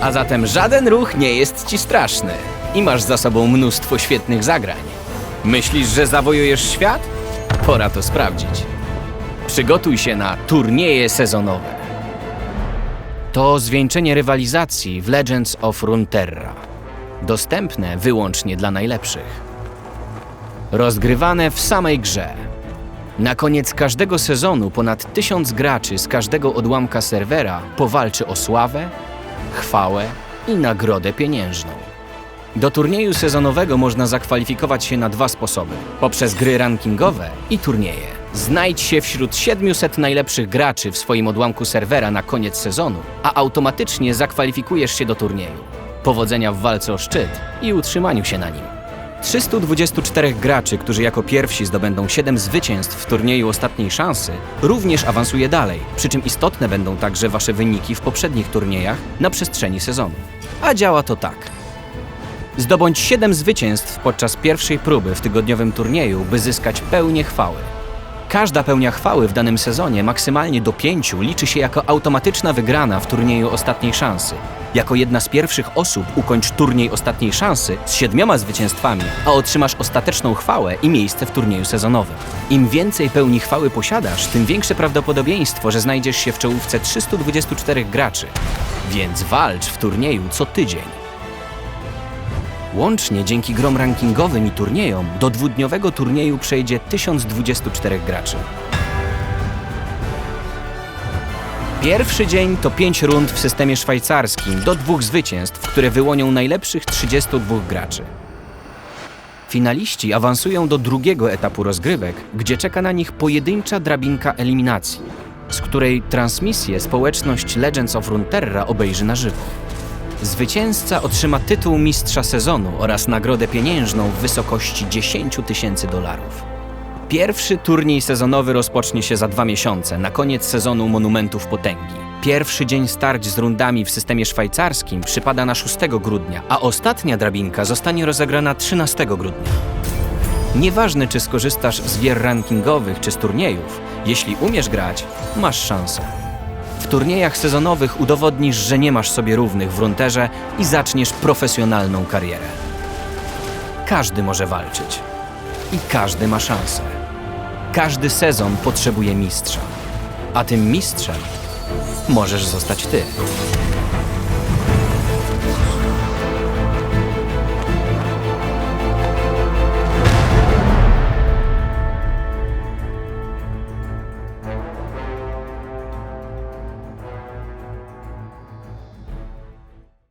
A zatem żaden ruch nie jest ci straszny i masz za sobą mnóstwo świetnych zagrań. Myślisz, że zawojujesz świat? Pora to sprawdzić. Przygotuj się na turnieje sezonowe. To zwieńczenie rywalizacji w Legends of Runeterra. Dostępne wyłącznie dla najlepszych. Rozgrywane w samej grze. Na koniec każdego sezonu ponad tysiąc graczy z każdego odłamka serwera powalczy o sławę, chwałę i nagrodę pieniężną. Do turnieju sezonowego można zakwalifikować się na dwa sposoby: poprzez gry rankingowe i turnieje. Znajdź się wśród 700 najlepszych graczy w swoim odłamku serwera na koniec sezonu, a automatycznie zakwalifikujesz się do turnieju. Powodzenia w walce o szczyt i utrzymaniu się na nim. 324 graczy, którzy jako pierwsi zdobędą 7 zwycięstw w turnieju ostatniej szansy, również awansuje dalej, przy czym istotne będą także wasze wyniki w poprzednich turniejach na przestrzeni sezonu. A działa to tak. Zdobądź 7 zwycięstw podczas pierwszej próby w tygodniowym turnieju, by zyskać pełnię chwały. Każda pełnia chwały w danym sezonie, maksymalnie do 5, liczy się jako automatyczna wygrana w turnieju ostatniej szansy. Jako jedna z pierwszych osób ukończ turniej ostatniej szansy z siedmioma zwycięstwami, a otrzymasz ostateczną chwałę i miejsce w turnieju sezonowym. Im więcej pełni chwały posiadasz, tym większe prawdopodobieństwo, że znajdziesz się w czołówce 324 graczy. Więc walcz w turnieju co tydzień. Łącznie dzięki grom rankingowym i turniejom do dwudniowego turnieju przejdzie 1024 graczy. Pierwszy dzień to 5 rund w systemie szwajcarskim do dwóch zwycięstw, które wyłonią najlepszych 32 graczy. Finaliści awansują do drugiego etapu rozgrywek, gdzie czeka na nich pojedyncza drabinka eliminacji, z której transmisję społeczność Legends of Runeterra obejrzy na żywo. Zwycięzca otrzyma tytuł mistrza sezonu oraz nagrodę pieniężną w wysokości 10 tysięcy dolarów. Pierwszy turniej sezonowy rozpocznie się za dwa miesiące, na koniec sezonu Monumentów Potęgi. Pierwszy dzień starć z rundami w systemie szwajcarskim przypada na 6 grudnia, a ostatnia drabinka zostanie rozegrana 13 grudnia. Nieważne, czy skorzystasz z gier rankingowych czy z turniejów, jeśli umiesz grać, masz szansę. W turniejach sezonowych udowodnisz, że nie masz sobie równych w runterze i zaczniesz profesjonalną karierę. Każdy może walczyć i każdy ma szansę. Każdy sezon potrzebuje mistrza, a tym mistrzem możesz zostać ty.